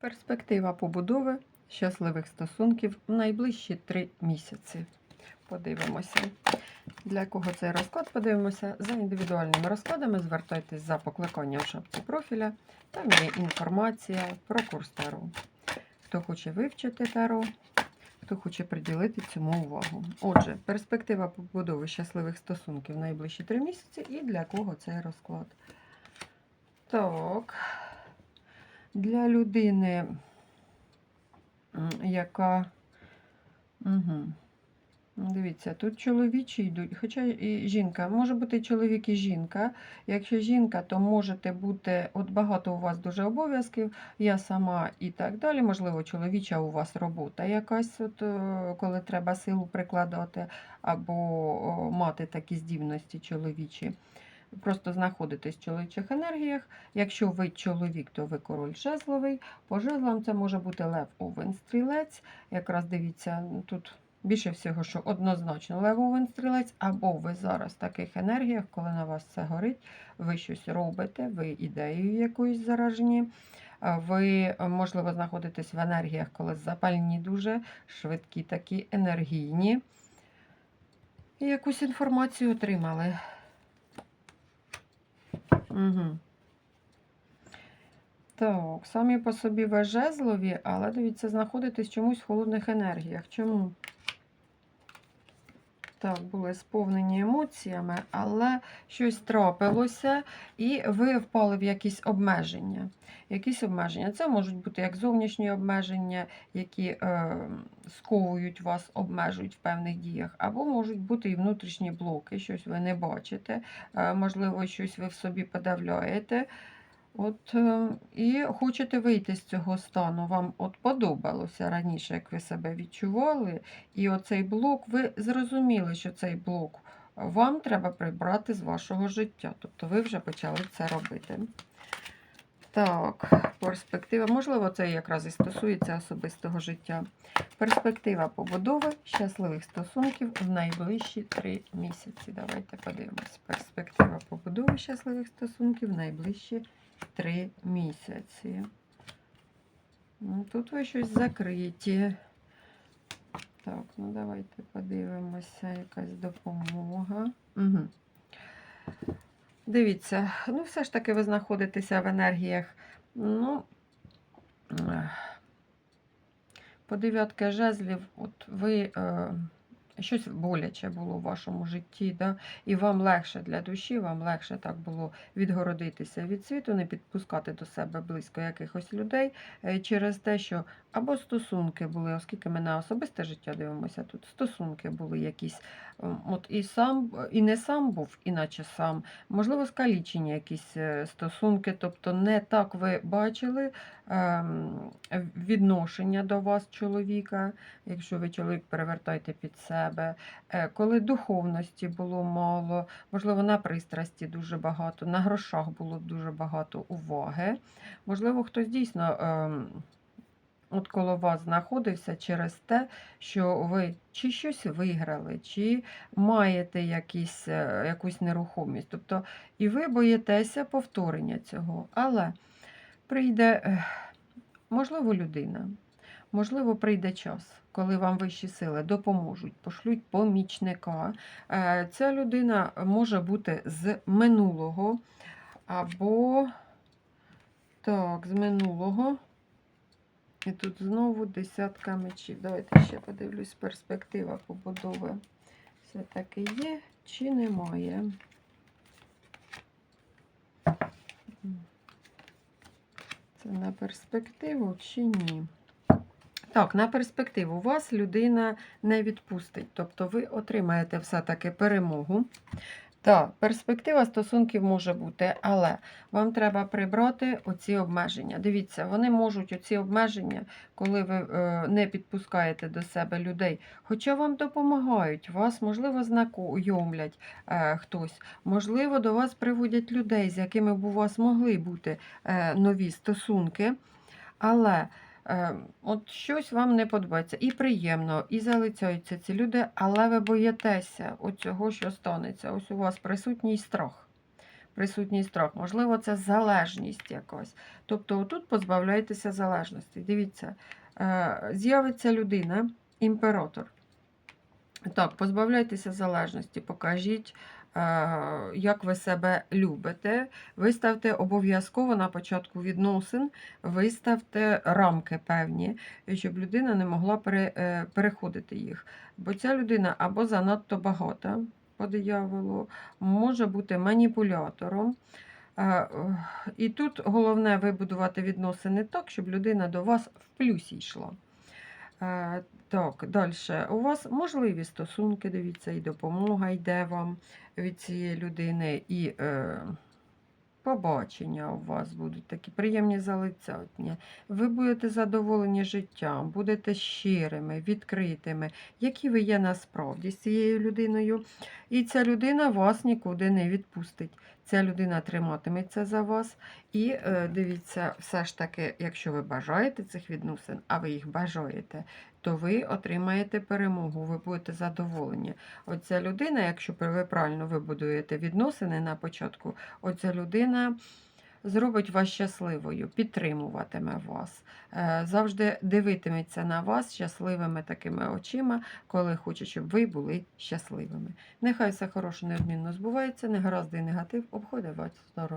Перспектива побудови щасливих стосунків в найближчі три місяці. Подивимося. Для кого цей розклад подивимося. За індивідуальними розкладами звертайтесь за покликанням в шапці профіля. Там є інформація про курс Таро. Хто хоче вивчити Таро, хто хоче приділити цьому увагу. Отже, перспектива побудови щасливих стосунків в найближчі три місяці і для кого цей розклад. Так. Для людини, яка. Угу. Дивіться, тут чоловічі йдуть, хоча і жінка, може бути чоловік і жінка. Якщо жінка, то можете бути, от багато у вас дуже обов'язків, я сама і так далі. Можливо, чоловіча у вас робота якась, от, е, коли треба силу прикладати, або мати такі здібності чоловічі. Просто знаходитесь в чоловічих енергіях. Якщо ви чоловік, то ви король жезловий. По жезлам це може бути лев овен стрілець. Якраз дивіться, тут більше всього, що однозначно лев овен стрілець, або ви зараз в таких енергіях, коли на вас це горить, ви щось робите, ви ідеєю якоюсь заражені. Ви, можливо, знаходитесь в енергіях, коли запальні дуже, швидкі такі, енергійні. І якусь інформацію отримали. Угу. Так, самі по собі ви жезлові, але дивіться, знаходитесь чомусь в холодних енергіях. Чому? Так, були сповнені емоціями, але щось трапилося, і ви впали в якісь обмеження. Якісь обмеження. Це можуть бути як зовнішні обмеження, які е, сковують вас, обмежують в певних діях, або можуть бути і внутрішні блоки, щось ви не бачите, е, можливо, щось ви в собі подавляєте. От, е, і хочете вийти з цього стану. Вам от подобалося раніше, як ви себе відчували, і оцей блок, ви зрозуміли, що цей блок вам треба прибрати з вашого життя. Тобто ви вже почали це робити. Так, перспектива. Можливо, це якраз і стосується особистого життя. Перспектива побудови щасливих стосунків в найближчі три місяці. Давайте подивимось. Перспектива побудови щасливих стосунків в найближчі три місяці. Ну, Тут ви щось закриті. Так, ну давайте подивимося, якась допомога. Угу. Дивіться, ну все ж таки ви знаходитеся в енергіях. Ну, по дев'ятки жезлів, от ви. Е, щось боляче було в вашому житті, да? і вам легше для душі, вам легше так було відгородитися від світу, не підпускати до себе близько якихось людей е, через те, що або стосунки були, оскільки ми на особисте життя дивимося, тут стосунки були якісь, ем, от і сам, і не сам був, іначе сам, можливо, скалічені якісь е, стосунки, тобто не так ви бачили ем, відношення до вас чоловіка, якщо ви чоловік перевертайте під себе, Е, коли духовності було мало, можливо, на пристрасті дуже багато, на грошах було дуже багато уваги. Можливо, хтось дійсно. От коло вас знаходився через те, що ви чи щось виграли, чи маєте якісь, е, якусь нерухомість. Тобто, і ви боїтеся повторення цього. Але прийде, можливо, людина, можливо, прийде час, коли вам вищі сили допоможуть, пошлють помічника. Е, Ця людина може бути з минулого або так, з минулого. І тут знову десятка мечів. Давайте ще подивлюсь, перспектива побудови все-таки є чи немає. Це на перспективу чи ні? Так, на перспективу вас людина не відпустить. Тобто ви отримаєте все-таки перемогу. Так, перспектива стосунків може бути, але вам треба прибрати оці обмеження. Дивіться, вони можуть оці обмеження, коли ви е, не підпускаєте до себе людей, хоча вам допомагають, вас, можливо, знайомлять е, хтось, можливо, до вас приводять людей, з якими б у вас могли бути е, нові стосунки. Але от щось вам не подобається. І приємно, і залицяються ці люди, але ви боїтеся цього, що станеться. Ось у вас присутній страх. присутній страх. Можливо, це залежність якась. Тобто, тут позбавляєтеся залежності. Дивіться, е, з'явиться людина, імператор. Так, позбавляйтеся залежності, покажіть, е, як ви себе любите. Виставте обов'язково на початку відносин, виставте рамки певні, щоб людина не могла е, переходити їх. Бо ця людина або занадто багата по дияволу, може бути маніпулятором. Е, е, І тут головне вибудувати відносини так, щоб людина до вас в плюсі йшла. Е, Так, далі. У вас можливі стосунки, дивіться, і допомога йде вам від цієї людини, і е, побачення у вас будуть такі приємні залицятні. Ви будете задоволені життям, будете щирими, відкритими, які ви є насправді з цією людиною. І ця людина вас нікуди не відпустить. Ця людина триматиметься за вас. І е, дивіться, все ж таки, якщо ви бажаєте цих відносин, а ви їх бажаєте, то ви отримаєте перемогу, ви будете задоволені. Оця людина, якщо ви правильно вибудуєте відносини на початку, оця людина зробить вас щасливою, підтримуватиме вас, е, завжди дивитиметься на вас щасливими такими очима, коли хоче, щоб ви були щасливими. Нехай все хороше неодмінно збувається, негаразди і негатив обходить вас сторону.